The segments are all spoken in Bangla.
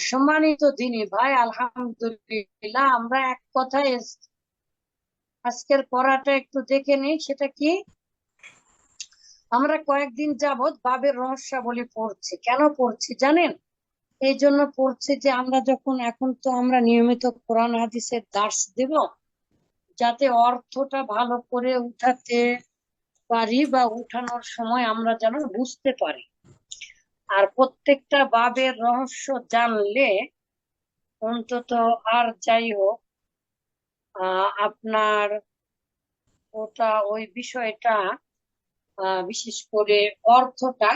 সম্মানিত দিনী ভাই, আলহামদুলিল্লাহ। আমরা এক কথায় আজকের পড়াটা একটু দেখে নিই, সেটা কি? আমরা কয়েকদিন যাবৎ বাবের রহস্যাবলী পড়ছি। কেন পড়ছি জানেন? এই জন্য পড়ছি যে আমরা যখন, এখন তো আমরা নিয়মিত কোরআন, হাদিসের দার্স দেব, যাতে অর্থটা ভালো করে উঠাতে পারি বা উঠানোর সময় আমরা যেন বুঝতে পারি। আর প্রত্যেকটা বাবের রহস্য জানলে অন্তত আর যাই হোক আপনার ওটা, ওই বিষয়টা বিশেষ করে অর্থটা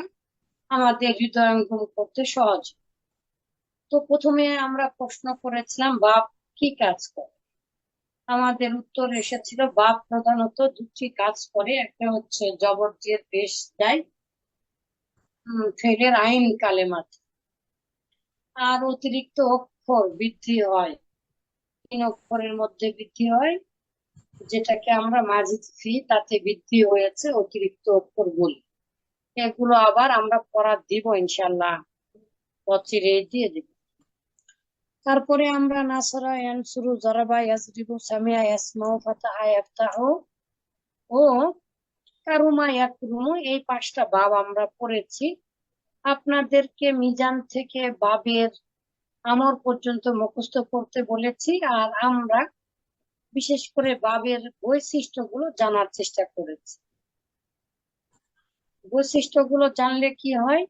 আমাদের হৃদয়ঙ্গম করতে সহজ তো প্রথমে আমরা প্রশ্ন করেছিলাম, বাপ কি কাজ করে? আমাদের উত্তর এসেছিল, বাপ প্রধানত দুটি কাজ করে। একটা হচ্ছে জবরজের বেশ দেয় ফেলের আইন কালেমাত আর অতিরিক্ত অক্ষর বৃদ্ধি হয়। তিন অক্ষরের মধ্যে বৃদ্ধি হয়, যেটাকে আমরা মাজিদ ফি, তাতে বৃদ্ধি হয়েছে অতিরিক্ত অক্ষর বলি। এগুলো আবার আমরা পড়া দিব ইনশাল্লাহ অচিরে দিয়ে দিব। তারপরে আমরা নাসরা ইয়ানসুরু জারাবা ইয়াজরিবু সামিয়া ইয়াসমাউ ফাতাহা ইয়াফতাহু ও কারুমা ইয়াকরুমু, এই পাঁচটা বাব আমরা পড়েছি। আপনাদেরকে মিজান থেকে বাবের আমর পর্যন্ত মুখস্থ করতে বলেছি, আর আমরা বিশেষ করে বাবের বৈশিষ্ট্যগুলো জানার চেষ্টা করেছি। বৈশিষ্ট্যগুলো জানলে কি হয়?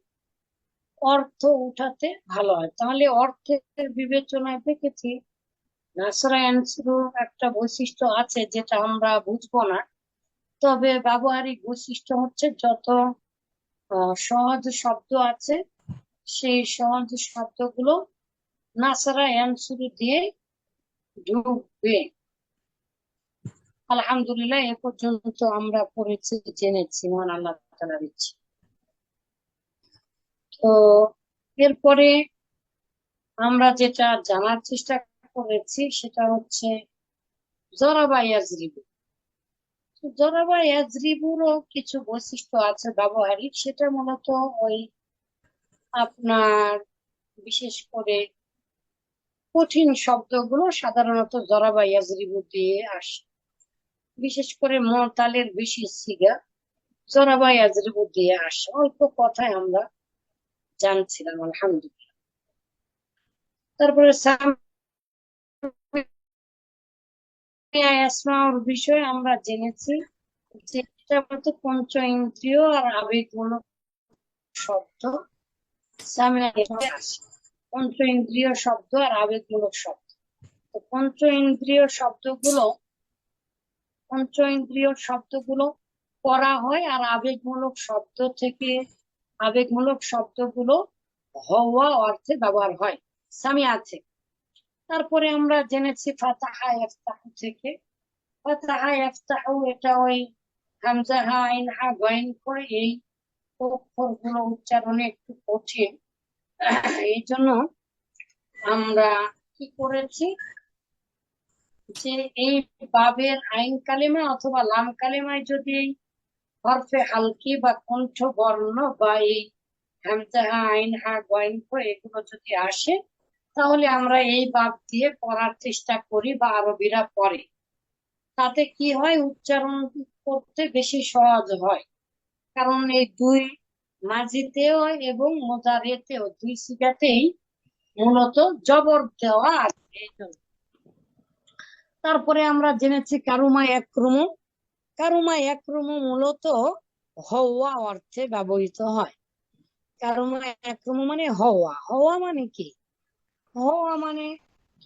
অর্থ উঠাতে ভালো হয়। তাহলে অর্থের বিবেচনায় দেখেছি নাসরায়ন একটা বৈশিষ্ট্য আছে যেটা আমরা বুঝব না। তবে ব্যবহারিক বৈশিষ্ট্য হচ্ছে যত সহজ শব্দ আছে, সেই সহজ শব্দগুলো নাসারা শুরু দিয়ে ঢুকবে। আলহামদুলিল্লাহ, এ পর্যন্ত আমরা পড়েছি, জেনেছি, মহান আল্লাহ দিচ্ছি। তো, এরপরে আমরা যেটা জানার চেষ্টা করেছি, সেটা হচ্ছে জরাবা ইয়াজরিবু জরাবা ইয়াজরিবুরও কিছু বৈশিষ্ট্য আছে ব্যবহারিক। সেটা মূলত ওই আপনার, বিশেষ করে কঠিন শব্দগুলো সাধারণত জরাবা ইয়াজরিবু দিয়ে আসে। বিশেষ করে মতালের বেশি সিগা জরাবা ইয়াজরিবু দিয়ে আসে। অল্প কথায় আমরা জানছিলাম, আলহামদুলিল্লাহ। তারপরে আমরা জেনেছি। যে এটা বলতে পঞ্চ ইন্দ্রিয় আর আবেগ আবেগমূলক শব্দ। পঞ্চ ইন্দ্রিয় শব্দ আর আবেগমূলক শব্দ। তো পঞ্চ ইন্দ্রিয় শব্দগুলো, পঞ্চ ইন্দ্রিয় শব্দগুলো করা হয় আর আবেগমূলক শব্দ থেকে আবেগমূলক শব্দগুলো হওয়া অর্থে ব্যবহার হয়। সামি আছে। তারপরে আমরা জেনেছি ফাতাহা ইফতাহু থেকে। ফাতাহা ইফতাহু এটা ওই হামজা আইন হা করে এই অক্ষরগুলো উচ্চারণে একটু কঠিন। এই জন্য আমরা কি করেছি যে এই বাবের আইন কালেমা অথবা লাম কালেমায় যদি হরফে হালকি বা কণ্ঠ বর্ণ বা এই হামজা হা আইন হা গয়েন করে এগুলো যদি আসে তাহলে আমরা এই বাপ দিয়ে পড়ার চেষ্টা করি বা আরবিরা পড়ে। তাতে কি হয়? উচ্চারণ করতে বেশি সহজ হয়। কারণ এই দুই মাঝিতেও এবং মোজারেতেও, দুই সিগাতেই মূলত জবর দেওয়া আছে। তারপরে আমরা জেনেছি কারুমা একরুম। কারুমা একরুম মূলত হওয়া অর্থে ব্যবহৃত হয়। কারুমা একরুম মানে হওয়া। হওয়া মানে কি? হওয়া মানে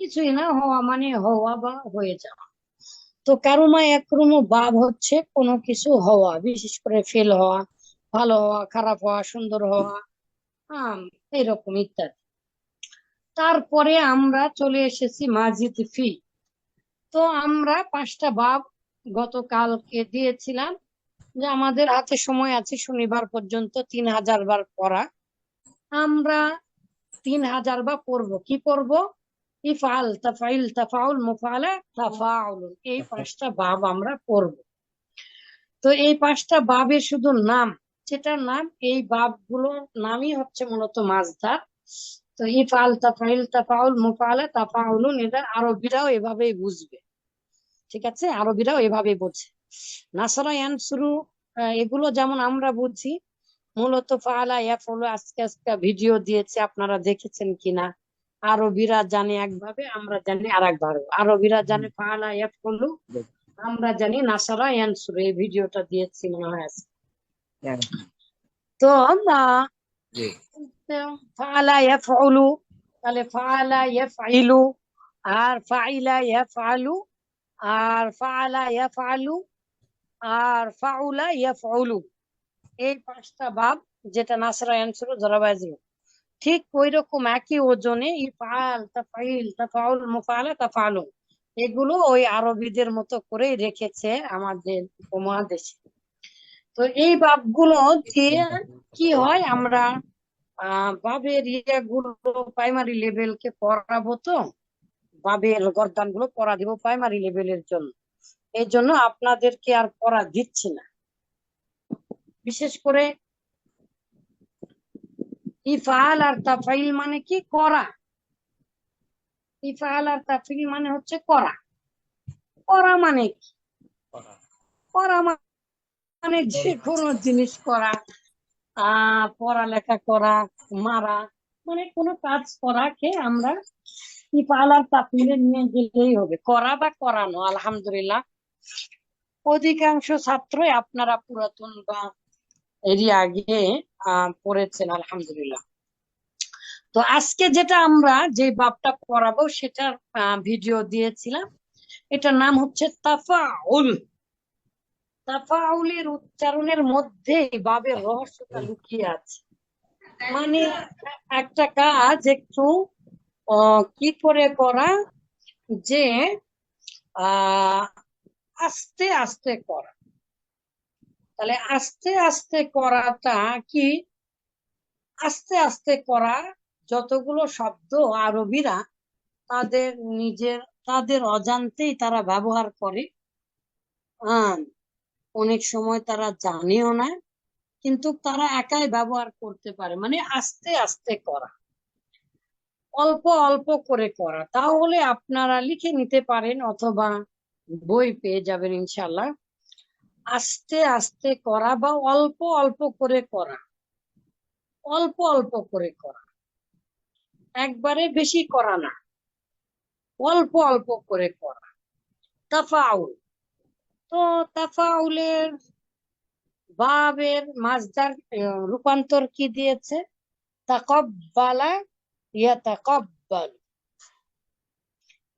কিছুই না, হওয়া মানে হওয়া বা হয়ে যাওয়া। তো কারুমা একরুম বাব হচ্ছে কোনো কিছু হওয়া, বিশেষ করে ফেল হওয়া, ভালো হওয়া, খারাপ হওয়া, সুন্দর হওয়া হ্যাঁ এরকম ইত্যাদি। তারপরে আমরা চলে এসেছি মাজিদ ফি। তো আমরা পাঁচটা বাব গতকালকে দিয়েছিলাম যে আমাদের হাতে সময় আছে শনিবার পর্যন্ত তিন হাজার বার পড়া। আমরা তিন হাজার বা পড়ব। কি পড়ব? ইফাল তাফাইল, তাফাউল, মুফালা তাফাউল এই পাঁচটা বাব আমরা পড়ব। তো এই পাঁচটা বাবের শুধু নাম, যেটার নাম, এই বাবগুলোর নামই হচ্ছে মূলত মাছদার তো ইফাল তাফাইল, তাফাউল, মুফালা, তাফাউলুন এটা আরবিরাও এভাবেই বুঝবে। ঠিক আছে? আরবিরাও এভাবেই বোঝে। নাসারা, ইয়ানসুরু এগুলো যেমন আমরা বুঝি মূলত ফাআলা ইয়াফউলু আজকে আজকে ভিডিও দিয়েছে আপনারা দেখেছেন কিনা? আরবিরা জানে একভাবে আমরা জানি আর একভাবে আরবিরা জানে ফাআলা ইয়াফউলু আমরা জানি নাসারা ইয়ানসুরু এই ভিডিওটা দিয়েছি মনে হয় আজকে। হ্যাঁ, তো ফাআলা ইয়াফউলু তাহলে ফাআলা ইয়াফইলু আর ফাইলা ইয়াফআলু আর ফাআলা ইয়াফআলু আর ফাউলা ইয়াফউলু। এই পাঁচটা ভাব যেটা নাসরা অ্যান্সার জরাবাইজু ঠিক ওই রকম একই ওজনে ইফআল তাফাইল, তাফাউল, মুফালা তাফালু এগুলো ওই আরবিদের মতো করে রেখেছে আমাদের উপমহাদেশে। তো এই ভাবগুলো দিয়ে কি হয়, আমরা ভাবের ইয়েগুলো প্রাইমারি লেভেলকে পড়াবো তো ভাবের গর্দানগুলো পড়া দিব প্রাইমারি লেভেলের জন্য। এই জন্য আপনাদেরকে আর পড়া দিচ্ছি না। বিশেষ করে ইফাল আর তাফাইল মানে কি? করা। ইফাল আর তাফিল মানে হচ্ছে করা। করা মানে কি? করা। মানে যে কোনো জিনিস করা আহ পড়ালেখা করা মারা মানে কোনো কাজ করাকে আমরা ইফাল আর তাফিলে নিয়ে গেলেই হবে। করা বা করানো আলহামদুলিল্লাহ। অধিকাংশ ছাত্রই আপনারা পুরাতন বা এরই আগে পড়েছেন, আলহামদুলিল্লাহ। তো আজকে যেটা আমরা যে বাবটা পড়াবো, সেটার ভিডিও দিয়েছিলাম। এটার নাম হচ্ছে তাফাউল। তাফাউলের উচ্চারণের মধ্যে বাবের রহস্যটা লুকিয়ে আছে। মানে একটা কাজ একটু কি করে করা? যে আস্তে আস্তে করা। তাহলে আস্তে আস্তে করাটা কি? আস্তে আস্তে করা যতগুলো শব্দ আরবিরা তাদের নিজের, তাদের অজান্তেই তারা ব্যবহার করে। অনেক সময় তারা জানেও না, কিন্তু তারা একাই ব্যবহার করতে পারে। মানে আস্তে আস্তে করা। অল্প অল্প করে করা। তাহলে আপনারা লিখে নিতে পারেন অথবা বই পেয়ে যাবেন ইনশাল্লাহ আস্তে আস্তে করা বা অল্প অল্প করে করা। অল্প অল্প করে করা। একবারে বেশি করা না। অল্প অল্প করে করা। তাফাউল। তো তাফাউলের বাবের মাজদার রূপান্তর কি দিয়েছে? তাকব্বালা ইয়াতাকাব্বাল।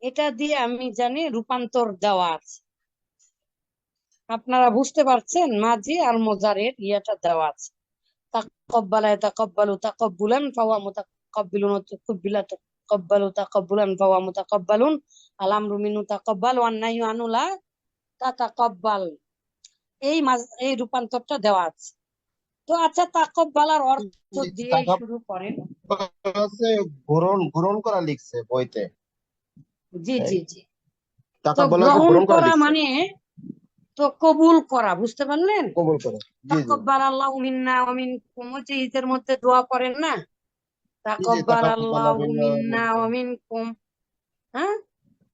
এটা দিয়ে আমি জানি রূপান্তর দেওয়া আছে। আপনারা বুঝতে পারছেন মাঝি আর মোজারের ইয়েটা দেওয়া আছে। তাকব্বালা তাকাব্বুলান ফাওয়া মুতাকাব্বিলুন তুকাব্বিলা তাকাব্বালু তাকাব্বুলান ফাওয়া মুতাকাব্বালুন। আল আমরু মিনহু তাকাব্বাল ওয়ান নাহয়ু আনহু লা তাতাকাব্বাল। এই এই রূপান্তরটা দেওয়া আছে। তো আচ্ছা তাকব্বালার অর্থ দিয়ে শুরু করেন। গ্রহণ গ্রহণ করা লিখছে বইতে। জি জি জি। গ্রহণ করা মানে তো কবুল করা বুঝতে পারলেন? কবুল করে। তাকব্বাল আল্লাহু মিন্না ওয়া মিনকুম যে ঈদের মধ্যে দোয়া করেন না? তাকব্বাল আল্লাহু মিন্না ওয়া মিনকুম। হ্যাঁ?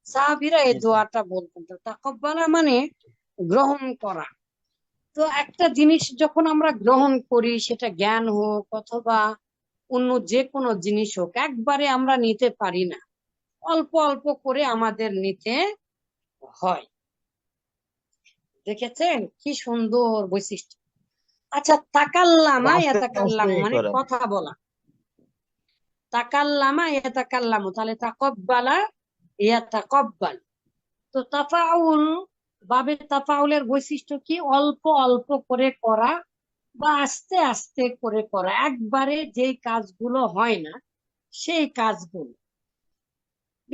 সাহাবীরা এই। দোয়াটা বলতেন। তো তাকব্বালা মানে গ্রহণ করা। তো একটা জিনিস যখন আমরা গ্রহণ করি সেটা জ্ঞান হোক অথবা অন্য যে কোনো জিনিস হোক একবারে আমরা নিতে পারি না। অল্প অল্প করে আমাদের নিতে হয়। দেখেছেন? কি সুন্দর বৈশিষ্ট্য। আচ্ছা তাকাল্লামা ইয়াতাকাল্লামু মানে কথা বলা। তাকাল্লামা ইয়াতাকাল্লামু তাহলে তাকব্বালা ইয়াতাকব্বাল তো তাফাউল বাবে তাফাউলের বৈশিষ্ট্য কি? অল্প অল্প করে করা বা আস্তে আস্তে করে করা। একবারে যেই কাজগুলো হয় না সেই কাজগুলো।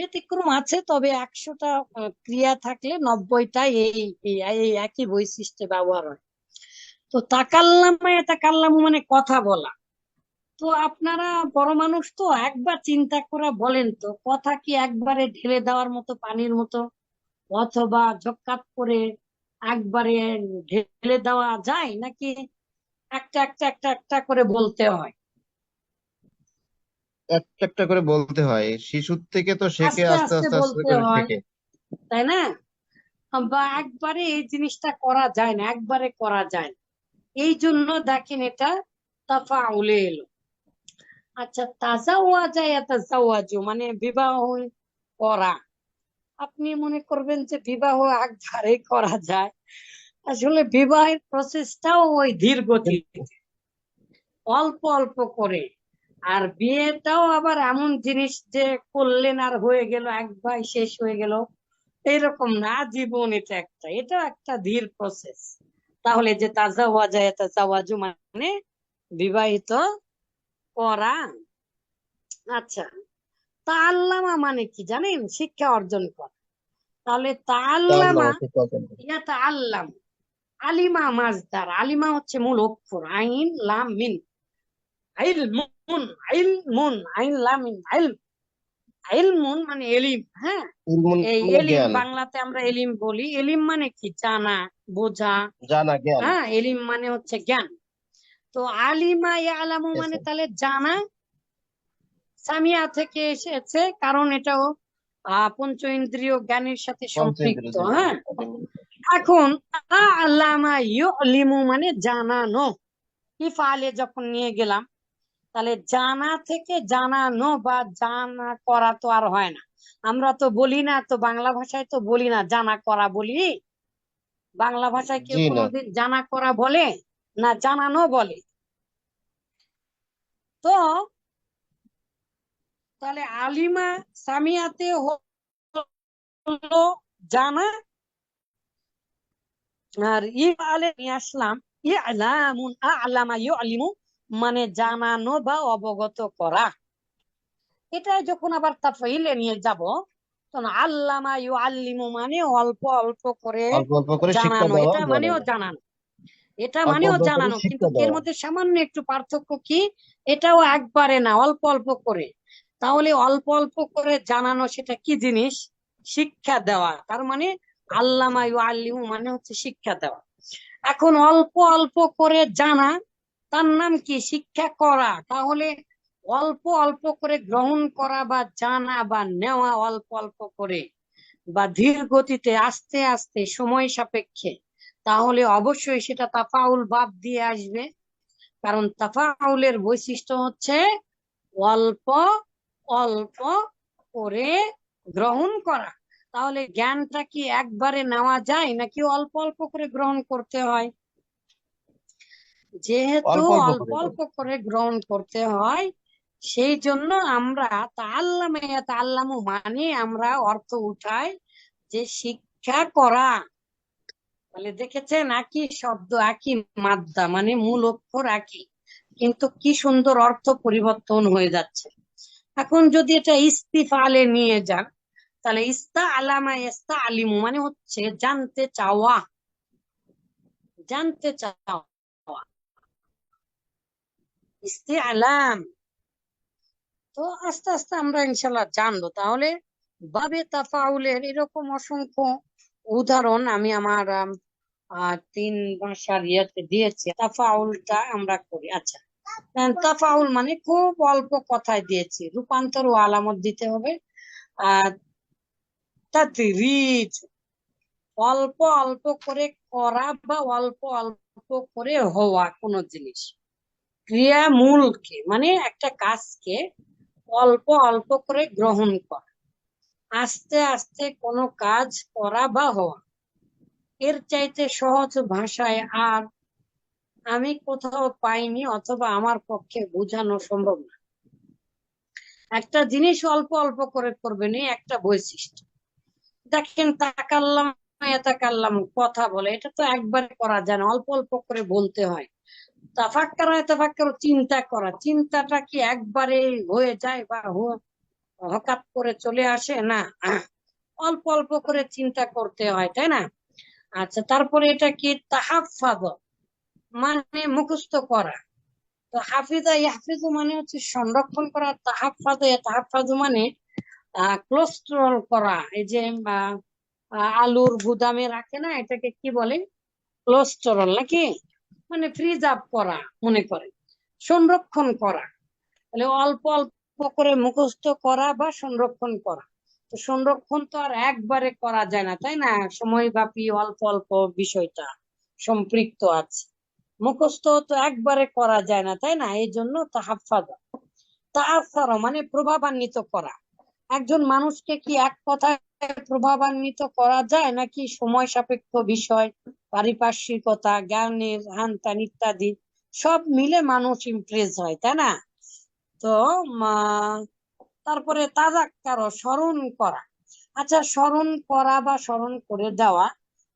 ব্যতিক্রম আছে, তবে একশোটা ক্রিয়া থাকলে নব্বইটা এই, এই- একই বৈশিষ্ট্যে ব্যবহার হয়। তো তাকাল্লামা তাকাল্লামু মানে কথা বলা। তো আপনারা বড় মানুষ তো একবার চিন্তা করে বলেন তো, কথা কি একবারে ঢেলে দেওয়ার মতো পানির মতো? অথবা ঝক্কাত করে একবারে ঢেলে দেওয়া যায়? নাকি একটা একটা একটা একটা করে বলতে হয়? একটা একটা করে বলতে হয়। শিশুর থেকে তো শেখে আস্তে আস্তে আস্তে বলতে করে হয়। শেখে। তাই না? বা একবারে এই জিনিসটা করা যায় না একবারে করা যায় না। এই জন্য দেখেন এটা তাফাউলে এলো। আচ্ছা তাজাওয়াজা ইয়াতাজাওয়াজু মানে বিবাহ করা। আপনি মনে করবেন যে বিবাহ একবারে করা যায়। আসলে বিবাহের প্রসেসটাও ওই ধীর গতিতে অল্প অল্প করে। আর বিয়েটাও আবার এমন জিনিস যে করলেন আর হয়ে গেল একবার শেষ হয়ে গেল। এরকম না জীবন এটা একটা। এটা একটা ধীর প্রসেস তাহলে যে তাজা হওয়া যায় তাজাওয়াজু মানে বিবাহিত করা। আচ্ছা তাআল্লামা মানে কি জানেন? শিক্ষা অর্জন করা। তাহলে শিক্ষা অর্জন আল্লাম। আলিমা মাজদার। আলিমা হচ্ছে মূল অক্ষর। আইন লাম মিন। ইলমুন ইলমুন আইন লাম মিন ইলম ইলমুন মানে এলিম হ্যাঁ? এই মানে এলিম বাংলাতে আমরা এলিম বলি। এলিম মানে কি? জানা বোঝা। জানা জ্ঞান। হ্যাঁ এলিম মানে হচ্ছে জ্ঞান। তো আলিমা ইয়ালামু মানে তাহলে জানা সামিয়া থেকে এসেছে কারণ এটাও আহ পঞ্চ ইন্দ্রিয় জ্ঞানের সাথে সম্পৃক্ত হ্যাঁ? এখন আল্লামা ইউলিমু মানে জানানো। ইফালে যখন নিয়ে গেলাম তাহলে জানা থেকে জানানো বা জানা করা তো আর হয় না। আমরা তো বলি না তো বাংলা ভাষায় তো বলি না জানা করা বলি। বাংলা ভাষায় কেউ কোনোদিন জানা করা বলে না জানানো বলে। তো তাহলে আলিমা সামিয়াতে হলো জানা। আর ই আলে নিয়ে আসলাম। ই ইয়ালামুন আলামা ইউলিমু মানে জানানো বা অবগত করা। এটা যখন আবার তাফাইলে নিয়ে যাব তখন আল্লামা ইউআল্লিমু মানে অল্প অল্প করে জানানো। এটা মানেও জানানো। এটা মানেও জানানো। কিন্তু এর মধ্যে সামান্য একটু পার্থক্য কি? এটাও একবারে না অল্প অল্প করে। তাহলে অল্প অল্প করে জানানো সেটা কি জিনিস? শিক্ষা দেওয়া। তার মানে আল্লামা ইউআল্লিমু মানে হচ্ছে শিক্ষা দেওয়া। এখন অল্প অল্প করে জানা তার নাম কি? শিক্ষা করা। তাহলে অল্প অল্প করে গ্রহণ করা বা জানা বা নেওয়া অল্প অল্প করে বা ধীর গতিতে আস্তে আস্তে সময় সাপেক্ষে, তাহলে অবশ্যই সেটা তাফাউল বাদ দিয়ে আসবে। কারণ তাফাউলের বৈশিষ্ট্য হচ্ছে অল্প অল্প করে গ্রহণ করা। তাহলে জ্ঞানটা কি একবারে নেওয়া যায় নাকি অল্প অল্প করে গ্রহণ করতে হয়? যেহেতু অল্প অল্প করে গ্রহণ করতে হয় সেই জন্য আমরা তাআল্লামে তাআল্লামু মানে আমরা অর্থ উঠাই যে শিক্ষা করা। তাহলে দেখেছেন একই শব্দ একই মাদ্দা মানে মূল অক্ষর একই কিন্তু কি সুন্দর অর্থ পরিবর্তন হয়ে যাচ্ছে। এখন যদি এটা ইস্তিফালে নিয়ে যান তাহলে ইস্তা আলামা ইস্তা আলিমু মানে হচ্ছে জানতে চাওয়া জানতে চাওয়া। ইস্তে আলাম তো আস্তে আস্তে আমরা ইনশাল্লাহ জানব। তাহলে বাবে তাফাউলের এরকম অসংখ্য উদাহরণ আমি আমার তিন ভাষার ইয়েতে দিয়েছি। তাফাউলটা আমরা করি। আচ্ছা। তাফাউল মানে খুব অল্প কথায় দিয়েছি। রূপান্তর ও আলামত দিতে হবে। আহ তাদরিজ। অল্প অল্প করে করা বা অল্প অল্প করে হওয়া কোনো জিনিস। ক্রিয়া মূলকে মানে একটা কাজকে অল্প অল্প করে গ্রহণ করা। আস্তে আস্তে কোনো কাজ করা বা হওয়া। এর চাইতে সহজ ভাষায় আর আমি কোথাও পাইনি অথবা আমার পক্ষে বোঝানো সম্ভব না। একটা জিনিস অল্প অল্প করে করবেন একটা বৈশিষ্ট্য। দেখেন, তাকাল্লাম তাকাল্লাম কথা বলে, এটা তো একবারে করা যায় না, অল্প অল্প করে বলতে হয়। তাফাক্কার তাফাক্কার চিন্তা করা। চিন্তাটা কি একবারে হয়ে যায় বা হ- হঠাৎ করে চলে আসে? না। অল্প অল্প করে চিন্তা করতে হয়, তাই না? আচ্ছা তারপরে এটা কি? তাহাফাজ মানে মুখস্থ করা। তো হাফিজা ইয়াহফিজু মানে হচ্ছে সংরক্ষণ করা। তাহাফাজ, তাহাফাজু মানে কোলেস্টেরল করা। এই যে আলুর গুদামে রাখে না, এটাকে কি বলে? কোলেস্টেরল নাকি? মানে ফ্রিজ আপ করা মনে করে, সংরক্ষণ করা। তাহলে অল্প অল্প করে মুখস্থ করা বা সংরক্ষণ করা। তো সংরক্ষণ তো আর একবারে করা যায় না, তাই না? সময়ব্যাপী অল্প অল্প বিষয়টা সম্পৃক্ত আছে। মুখস্থ তো একবারে করা যায় না, তাই না? এই জন্য তাহাফাজা তাআসারা মানে প্রভাবান্বিত করা। একজন মানুষকে কি এক কথায় প্রভাবান্বিত করা যায় নাকি সময় সাপেক্ষ বিষয়? পারিপার্শ্বিকতা, জ্ঞানের হান ত্যান ইত্যাদি সব মিলে মানুষ ইমপ্রেস হয়, তাই না? তো তারপরে তাজাক্কারও স্মরণ করা। আচ্ছা স্মরণ করা বা স্মরণ করে দেওয়া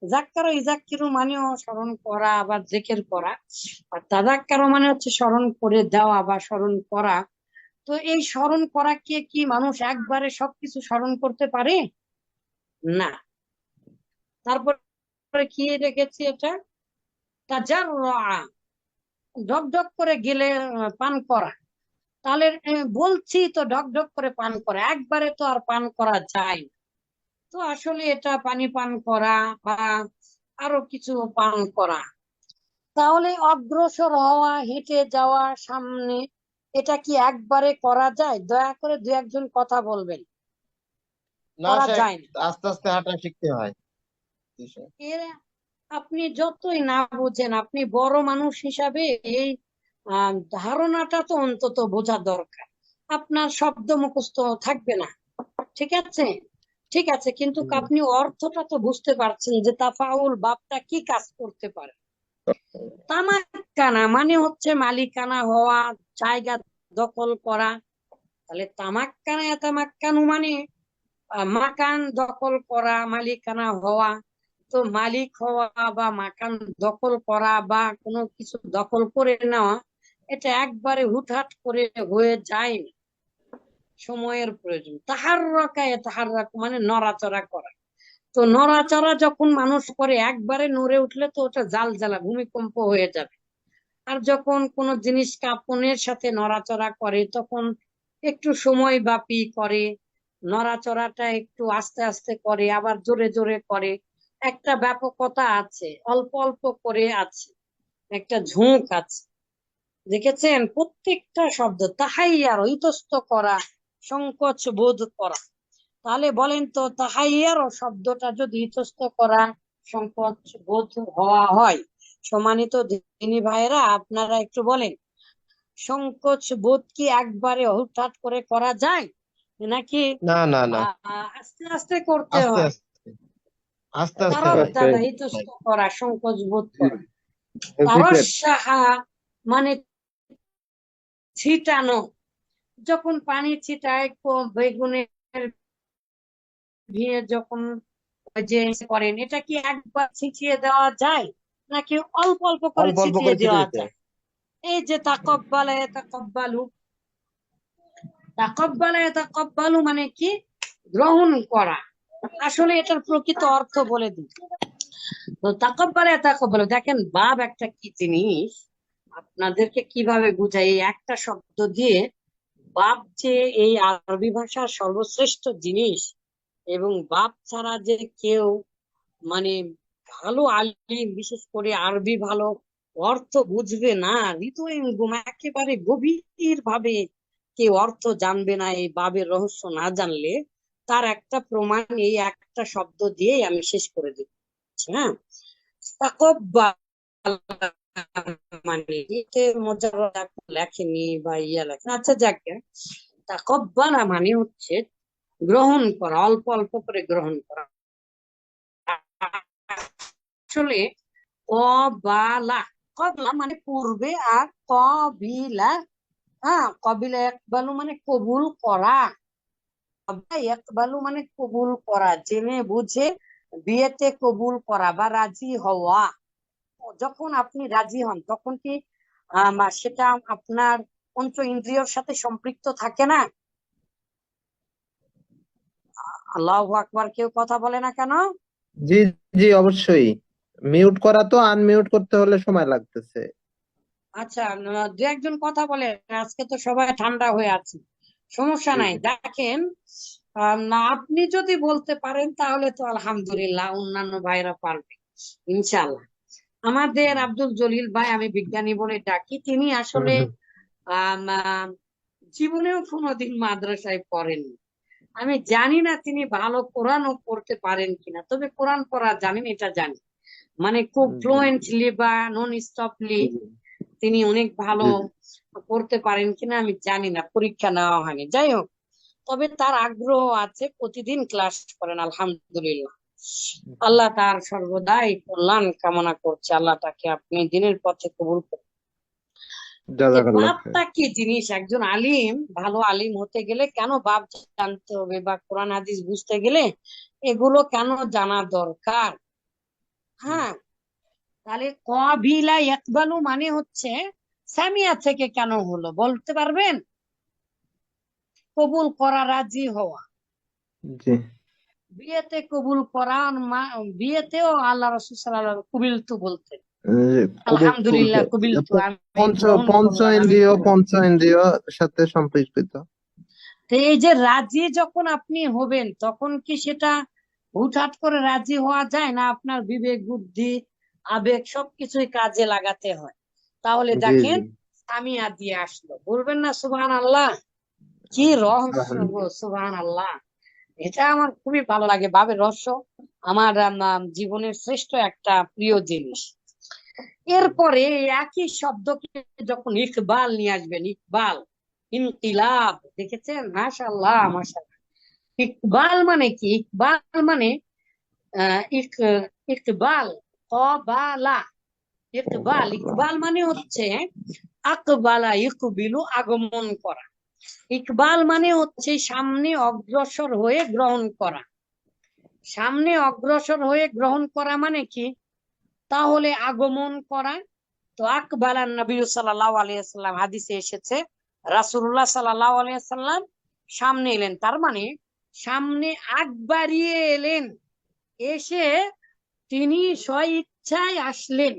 জাক্কারও ইজাক্কিরু মানেও স্মরণ করা আবার জেকের করা। আর তাজাক্কারও মানে হচ্ছে স্মরণ করে দেওয়া বা স্মরণ করা। তো এই স্মরণ করা কে কি মানুষ একবারে সবকিছু স্মরণ করতে পারে? না। তারপরে কি রেখেছি এটা। তাজাররুআ ঢক ঢক করে গেলে পান করা। তাহলে বলছি তো ঢক ঢক করে পান করা। একবারে তো আর পান করা যায় না। তো আসলে এটা পানি পান করা বা আরও কিছু পান করা। তাহলে অগ্রসর হওয়া হেঁটে যাওয়া সামনে এটা কি একবারে করা যায়? দয়া করে দু একজন কথা বলবেন। না করা যায় না। আস্তে আস্তে হাঁটা শিখতে হয়। এর আপনি যতই না বুঝেন আপনি বড় মানুষ হিসাবে এই ধারণাটা তো অন্তত বোঝা দরকার। আপনার শব্দ মুখস্থ থাকবে না। ঠিক আছে? ঠিক আছে কিন্তু আপনি অর্থটা তো বুঝতে পারছেন যে তাফাউল বাপটা কি কাজ করতে পারে। তামাকানা মানে হচ্ছে মালিকানা হওয়া জায়গা দখল করা। তাহলে তামাক্কানা তামাক্কানু মানে মাকান দখল করা মালিকানা হওয়া। মালিক হওয়া বা মাকান দখল করা বা কোনো কিছু দখল করে নেওয়া, এটা একবারে হুটহাট করে হয়ে যায় না সময়ের প্রয়োজন। তাহার রকায় তাহার মানে নড়াচড়া করা। তো নড়াচড়া যখন মানুষ করে, একবারে নড়ে উঠলে তো ওটা জাল জ্বালা ভূমিকম্প হয়ে যাবে। আর যখন কোনো জিনিস কাঁপনের সাথে নড়াচড়া করে, তখন একটু সময় ব্যাপী করে, নড়াচড়াটা একটু আস্তে আস্তে করে, আবার জোরে জোরে করে একটা ব্যাপকতা আছে অল্প অল্প করে আছে একটা ঝোঁক আছে। দেখেছেন? প্রত্যেকটা শব্দ তাহাইয়ার ইতস্ত করা সংকোচ বোধ করা। তাহলে বলেন তো তাহাইয়ার শব্দটা যদি ইতস্ত করা সংকোচ বোধ হওয়া হয় সমানিত দিনী ভাইয়েরা আপনারা একটু বলেন সংকোচ বোধ কি একবারে হুটহাট করে করা যায়? নাকি না না না। আস্তে আস্তে করতে হয়? আস্তে আস্তে আস্তে তারক দাদা ইতস্ত করা সংকোচ বোধ করা। তারস্যাহা মানে ছিটানো। যখন পানি ছিটায় বেগুনের ভিড়ে যখন যে করেন এটা কি একবার ছিটিয়ে দেওয়া যায়? নাকি অল্প অল্প করে ছিটিয়ে দেওয়া যায়? এই যে তাকব্বালা তাকব্বালু। তাকব্বালা তাকব্বালু মানে কি? গ্রহণ করা। আসলে এটার প্রকৃত অর্থ বলে দিই। তো তাকব্বালা তাকব্বালু, দেখেন বাব একটা কি জিনিস, আপনাদেরকে কীভাবে বুঝাই, এই একটা শব্দ দিয়ে বাপ যে এই আরবি ভাষার সর্বশ্রেষ্ঠ জিনিস এবং বাপ ছাড়া যে কেউ মানে ভালো আলিম, বিশেষ করে আরবি ভালো অর্থ বুঝবে না, হৃদয়ঙ্গম, একেবারে গভীর ভাবে কেউ অর্থ জানবে না, এই বাবের রহস্য না জানলে তার একটা প্রমাণ এই একটা শব্দ দিয়েই আমি শেষ করে দিচ্ছি হ্যাঁ? মানে লেখেনি বা ইয়া লেখেন। আচ্ছা যাক তাকব্বালা মানে হচ্ছে গ্রহণ করা, অল্প অল্প করে গ্রহণ করা। আসলে কবালা, কবলা মানে পূর্বে আর কবিলা হ্যাঁ? কবিলা একবালু মানে কবুল করা। মানে কবুল করা জেনে বুঝে বিয়েতে কবুল করা বা রাজি হওয়া। যখন আপনি রাজি হন তখন কি সেটা আপনার পঞ্চ ইন্দ্রিয়র সাথে সম্পৃক্ত থাকে না? আল্লাহু আকবার কেউ কথা বলে না কেন? জি জি অবশ্যই। মিউট করা তো আনমিউট করতে হলে সময় লাগতেছে। আচ্ছা দু একজন কথা বলে আজকে তো সবাই ঠান্ডা হয়ে আছে। সমস্যা নাই। দেখেন না আপনি যদি বলতে পারেন তাহলে তো আলহামদুলিল্লাহ অন্যান্য ভাইরা পারবে ইনশাআল্লাহ। আমাদের আব্দুল জলিল ভাই আমি বিজ্ঞানী বলে ডাকি তিনি আসলে জীবনেও কোনোদিন মাদ্রাসায় পড়েননি। আমি জানি না তিনি ভালো কোরআনও পড়তে পারেন কিনা তবে কোরআন পড়া জানেন এটা জানি। মানে খুব। ফ্লুয়েন্টলি বা নন স্টপলি তিনি অনেক ভালো পড়তে পারেন কিনা আমি জানি না পরীক্ষা নেওয়া হয়নি। যাই হোক তবে তার আগ্রহ আছে প্রতিদিন ক্লাস করেন আলহামদুলিল্লাহ। আল্লাহ তার সর্বদাই কল্যাণ কামনা করছে আল্লাহ তাকে আপনি দিনের পথে কবুল করুন। বাপটা কি জিনিস? একজন আলিম ভালো আলিম হতে গেলে কেন বাপ জানতে হবে বা কোরআন হাদিস বুঝতে গেলে এগুলো কেন জানা দরকার? হ্যাঁ তাহলে কবিলা ইয়াকবালু মানে হচ্ছে সামিয়া থেকে কেন হলো বলতে পারবেন? কবুল করা রাজি হওয়া। বিয়েতে কবুল করা বিয়েতেও আল্লাহ রসুল আলাইহি কুবিল তু বলতেন। আলহামদুলিল্লাহ করতে- তু পঞ্চ গ্রহণ পঞ্চ করলাম, আমি ইন্দ্রিয় পঞ্চ ইন্দ্রিয় সাথে সম্পৃক্ত। এই যে রাজি যখন আপনি হবেন তখন কি সেটা হুটহাট করে রাজি হওয়া যায় না? আপনার বিবেক বুদ্ধি আবেগ সবকিছুই কাজে লাগাতে হয়। তাহলে দেখেন সামিয়া দিয়ে আসলো। বলবেন না সুবহান আল্লাহ কি রহস্য সুবহান আল্লাহ এটা আমার খুবই ভালো লাগে বাবের রহস্য। আমার আম, আম, জীবনের শ্রেষ্ঠ একটা প্রিয় জিনিস। এরপরে একই শব্দকে যখন ইকবাল নিয়ে আসবেন ইকবাল ইনকিলাব দেখেছেন? মাশাআল্লাহ মাশাআল্লাহ। ইকবাল মানে কি? ইকবাল মানে আহ, ইক ইকবাল কবালা। ইকবাল ইকবাল মানে হচ্ছে আকবালা ইকবিলু আগমন করা। ইকবাল মানে হচ্ছে সামনে অগ্রসর হয়ে গ্রহণ করা। সামনে অগ্রসর হয়ে গ্রহণ করা মানে কি? তাহলে আগমন করা। তো আকবালান নবী সাল্লাল্লাহু আলাইহি সাল্লাম হাদিসে এসেছে, রাসূলুল্লাহ সাল্লাল্লাহু আলাইহি সাল্লাম সামনে এলেন। তার মানে সামনে আগ বাড়িয়ে এলেন। এসে তিনি স্ব ইচ্ছায় আসলেন।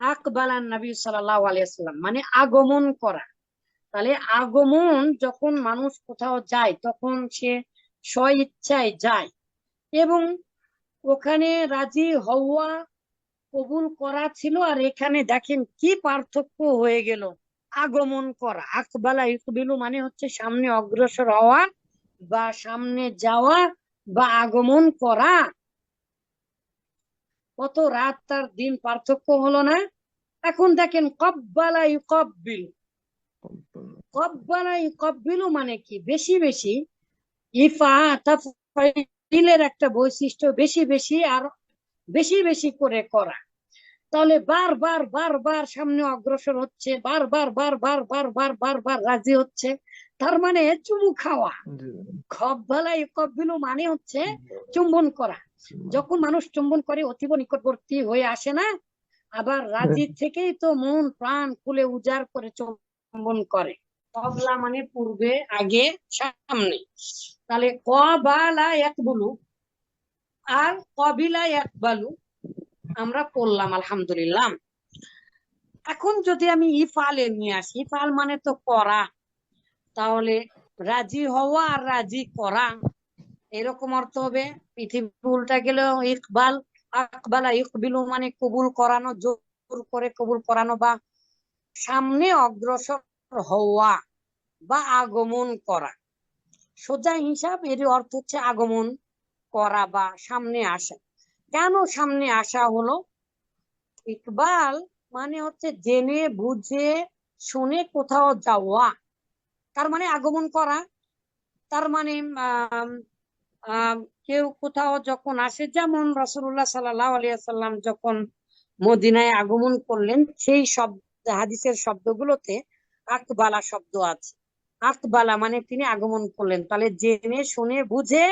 আকবালান নবী সাল্লাল্লাহু আলাইহি সাল্লাম মানে আগমন করা। তাহলে আগমন যখন মানুষ কোথাও যায়, তখন সে স্বইচ্ছায় যায় এবং ওখানে রাজি হওয়া কবুল করা ছিল আর এখানে দেখেন কি পার্থক্য হয়ে গেল। আগমন করা। আকবালা ইকবিলু মানে হচ্ছে সামনে অগ্রসর হওয়া বা সামনে যাওয়া বা আগমন করা। কত রাত তার দিন পার্থক্য হলো না এখন দেখেন কব্বালা ইউকব্বিল কব্বালা ইউকব্বিলু মানে কি বেশি বেশি ইফা তাফাইলের একটা বৈশিষ্ট্য বেশি বেশি আর বেশি বেশি করে করা তাহলে বারবার বারবার সামনে অগ্রসর হচ্ছে বারবার বারবার বারবার বারবার রাজি হচ্ছে তার মানে চুমু খাওয়া। জি। খব্বালা ইউকব্বিলু মানে হচ্ছে চুম্বন করা। যখন মানুষ চুম্বন করে অতীব নিকটবর্তী হয়ে আসে না আবার রাজি থেকেই তো মন প্রাণ খুলে উজাড় করে চুম্বন করে। কবলা মানে পূর্বে আগে সামনে। তাহলে কবালা একবুলু আর কবিলা একবালু আমরা পড়লাম আলহামদুলিল্লাহ। এখন যদি আমি ইফালে নিয়ে আসি ইফাল মানে তো করা তাহলে রাজি হওয়া আর রাজি করা, এরকম অর্থ হবে। পৃথিবী উল্টা গেলেও ইকবাল, আকবালা ইকবিলু মানে কবুল করানো, জোর করে কবুল করানো বা সামনে অগ্রসর হওয়া বা আগমন করা। সোজা হিসাব, এর অর্থ হচ্ছে আগমন করা বা সামনে আসা। কেন সামনে আসা হলো? ইকবাল মানে হচ্ছে জেনে, বুঝে, শুনে কোথাও যাওয়া। তার মানে আগমন করা তার মানে কেউ কোথাও যখন আসে যেমন রাসূলুল্লাহ সাল্লাল্লাহু আলাইহি সাল্লাম যখন মদিনায় আগমন করলেন সেই শব্দ হাদিসের শব্দগুলোতে আকবালা শব্দ আছে। আকবালা মানে তিনি আগমন করলেন। তাহলে জেনে শুনে বুঝে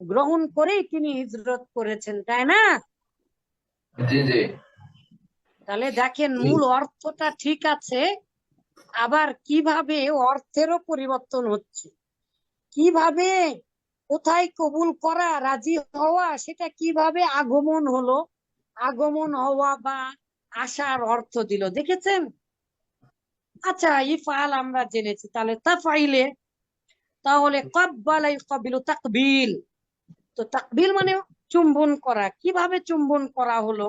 গ্রহণ করেই তিনি হিজরত করেছেন তাই না? তাহলে দেখেন মূল অর্থটা ঠিক আছে আবার কীভাবে অর্থেরও পরিবর্তন হচ্ছে? কীভাবে কোথায় কবুল করা রাজি হওয়া, সেটা কীভাবে আগমন হলো? আগমন হওয়া বা আসার অর্থ দিল, দেখেছেন? আচ্ছা ইফাল আমরা জেনেছি, তাহলে তাফাইলে তাহলে কব্বালা ইউকাবিলু তাকবিল। তো তাকবিল মানে চুম্বন করা, কীভাবে চুম্বন করা হলো?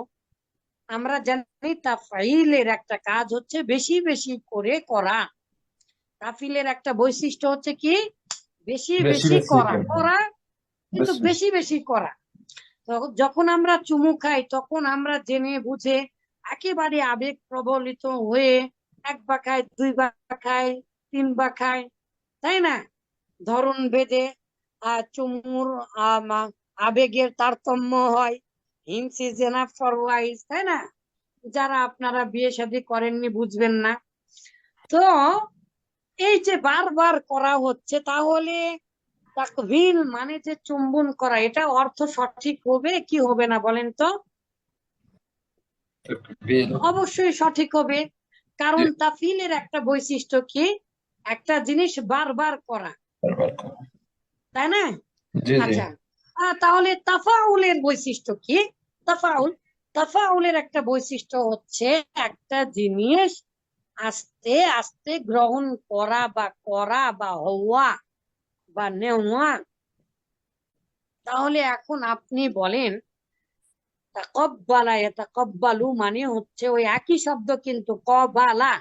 আমরা জানি তাফাইলের একটা কাজ হচ্ছে বেশি বেশি করে করা। তাফিলের একটা বৈশিষ্ট্য হচ্ছে কি? বেশি বেশি করা। করা। কিন্তু বেশি। বেশি করা। যখন আমরা চুমু খাই তখন আমরা জেনে বুঝে একেবারে আবেগ প্রবলিত হয়ে এক বা খায় দুই বা খায় তিন বা খায় তাই না? ধরন ভেদে আহ চুমুর আহ, আবেগের তারতম্য হয়। Hints is enough for wise তাই না? যারা আপনারা বিয়ে শাদী করেননি বুঝবেন না। তো এই যে বারবার করা হচ্ছে তাহলে মানে যে চুম্বন করা এটা অর্থ সঠিক হবে কি হবে না বলেন তো? অবশ্যই সঠিক হবে। কারণ তাফিলের একটা বৈশিষ্ট্য কি? একটা জিনিস বারবার করা। করা। তাই না? আচ্ছা। তাহলে তাফাউলের বৈশিষ্ট্য কি? তাফাউল তাফাউলের একটা বৈশিষ্ট্য হচ্ছে একটা জিনিস আস্তে আস্তে গ্রহণ করা বা করা বা হওয়া বা নেওয়া। তাহলে এখন আপনি বলেন তাকব্বালা ইয়াতাকাব্বালু মানে হচ্ছে ওই একই শব্দ কিন্তু কবালা।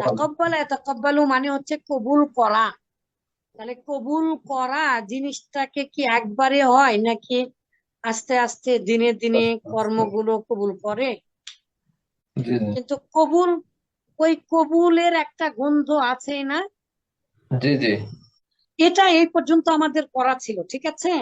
তাকব্বালা ইয়াতাকাব্বালু মানে হচ্ছে কবুল করা। তাহলে কবুল করা জিনিসটাকে কি একবারে হয় নাকি আস্তে আস্তে দিনে দিনে। কর্মগুলো কবুল করে? কিন্তু কবুল ওই কবুলের একটা গন্ধ আছে না? জি জি। এটা এই পর্যন্ত আমাদের করা ছিল ঠিক আছে?